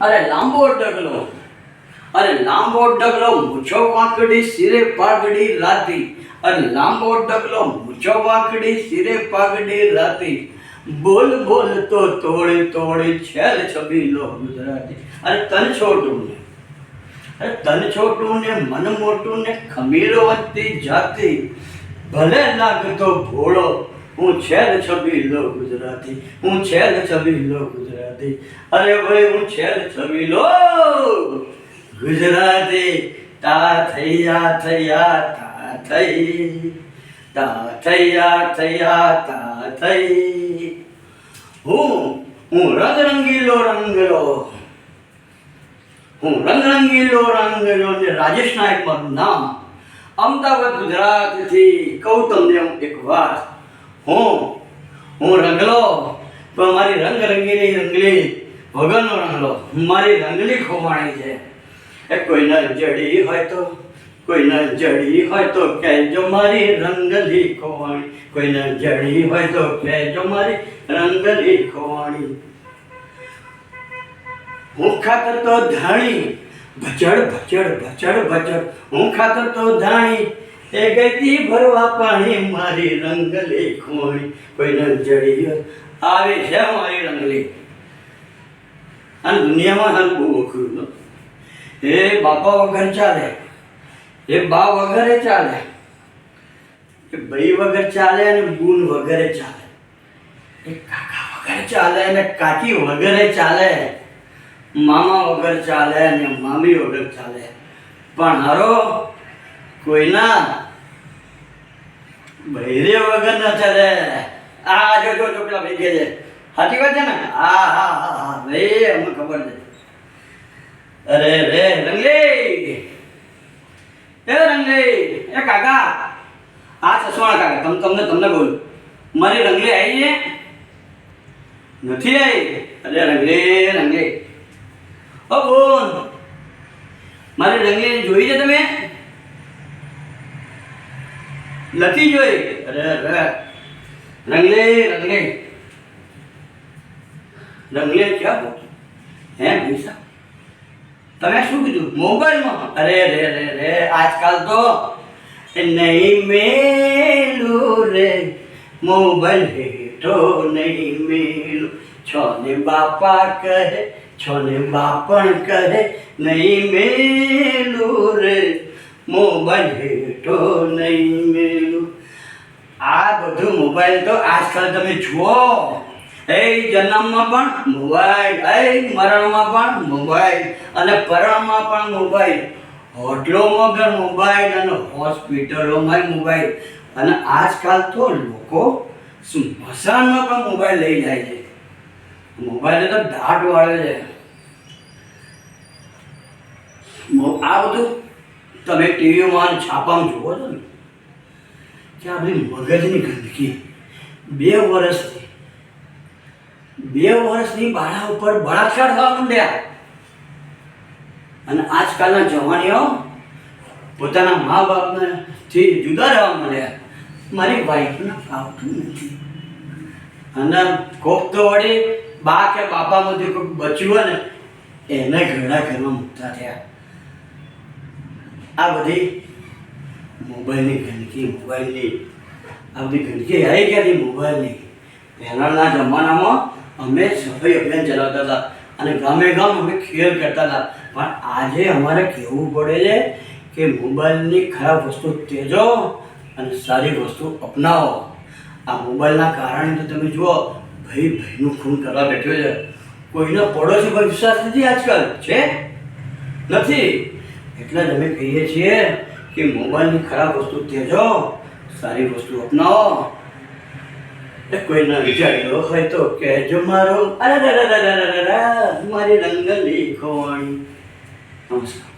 અરે લાંબો ડગલો. અરે લાંબો ડગલો મૂછો વાંકડી શિરે પાઘડી રાતી. અરે લાંબો ડગલો મૂછો વાંકડી શિરે પાઘડી રાતી. બોલ બોલ તો તોડે તોડે છેલ છબીલો ગુજરાતી. અરે તન છોટું ને અરે તન છોટું ને મન મોટું ને ખમીરો વતી જાતી. ભલે લાગતો ભોળો હું છેલ છબીલો ગુજરાતી, હું છેલ છબીલો ગુજરાતી. અરે ભાઈ, હું છેલ છબીલો ગુજરાતી. તા થૈયા થૈયા, તા થઈ. તા થૈયા થૈયા, તા થઈ. હું હું રંગ રંગીલો. હું રંગ રંગીલો રંગલો ને રાજેશ નાયક મારું નામ. અમદાવાદ ગુજરાતથી કહું તમને હું એક વાત હું હું રંગલો, પણ મારી રંગ રંગીની રંગલી, વગરનો રંગલો, મારી રંગલી ખોવાણી છે. એ કોઈને જડી હોય તો કોઈને જડી હોય તો કહેજો મારી રંગલી ખોવાણી. કોઈને જડી હોય તો કહેજો મારી રંગલી ખોવાણી. હું ખાતર તો ધાણી ભચડ ભચડ ભચડ ભચડ હું ખાતર તો ધાણી એ ગતિ ભરવા પાણી મારી રંગલી ખોણી કોઈને જડી આવે છે મારી રંગલી. અને દુનિયામાં હાલ બહુ એ બાપા વગર ચાલે, એ બા વગરે ચાલે, એ ભાઈ વગર ચાલે અને બૂન વગરે ચાલે. એ કાકા વગર ચાલે અને કાકી વગરે ચાલે, મામા વગર ચાલે અને મામી વગર ચાલે. પણ હારો કોઈના બૈરે વગર ન ચાલે. આ જો જો જો પેલા કહે છે સાચી વાત છે ને? હા હા હા હા. અમને ખબર છે. અરે રે રંગલી એ રંગલી એ કાકા, આ સસવાણા કાકા, તમ, તમને તમને બોલ. મારી રંગલી આવી છે? નથી આવી? અરે રંગલી રંગલી ઓ બોલ. મારી રંગલી જોઈ છે તમે? નથી જોઈ. રંગલે, રંગલી. રંગલી ક્યાં બોલ હે પૈસા તમે શું કીધું? મોબાઈલમાં અરે રે રે રે આજકાલ તો નહીં મેલું રે. મોબાઈલ હેઠો નહીં મેલું. છો ને બાપા કહે છો ને બાપણ કહે, નહીં મેલું રે. મોબાઈલ હેઠો નહીં મેલું. આ બધું મોબાઈલ તો આજકાલ તમે જુઓ. એ જન્મમાં પણ મોબાઈલ, એ મરણમાં પણ મોબાઈલ, અને પરણમાં પણ મોબાઈલ. હોટલોમાં પણ મોબાઈલ અને હોસ્પિટલોમાં મોબાઈલ. અને આજકાલ તો લોકો સ્મશાનમાં પણ મોબાઈલ લઈ જાય છે. મોબાઈલ તો દાટ વાળે છે. આ બધું તમે ટીવીમાં છાપામાં જુઓ છો ને આ બધી મગજની ગંદકી. બે વર્ષથી, બે વર્ષની બાળા ઉપર બળાત્કાર થવા માંડ્યા. અને આજકાલના જવાનીઓ પોતાના મા બાપને થી જુદા રહેવા માંડ્યા. મારી વાઈફને ફાવતું નથી. અને કોક તો વળી બા કે બાપામાંથી કોઈક બચ્યું હોય ને, એને ઘરડા ઘરમાં મૂકતા થયા. આ બધી મોબાઈલની ગંદકી, મોબાઈલની આ બધી ગંદકી આવી ક્યાંથી મોબાઈલની. પહેલાંના જમાનામાં અમે સફાઈ અભિયાન ચલાવતા હતા અને ગામે ગામ અમે ખેલ કરતા હતા. પણ આજે અમારે કહેવું પડે છે કે મોબાઈલની ખરાબ વસ્તુ તેજો અને સારી વસ્તુ અપનાવો. આ મોબાઈલના કારણે તો તમે જુઓ, ભાઈ ભાઈનું ખૂન કરવા બેઠ્યો છે. કોઈનો પડોશી પર વિશ્વાસ નથી આજકાલ? છે? નથી. એટલે જ અમે કહીએ છીએ કે મોબાઈલની ખરાબ વસ્તુ તેજો સારી વસ્તુ અપનાવો. કોઈના વિચાર્યો હોય તો કહેજો મારો. અરે મારી રંગલી કોણ નમસ્કાર.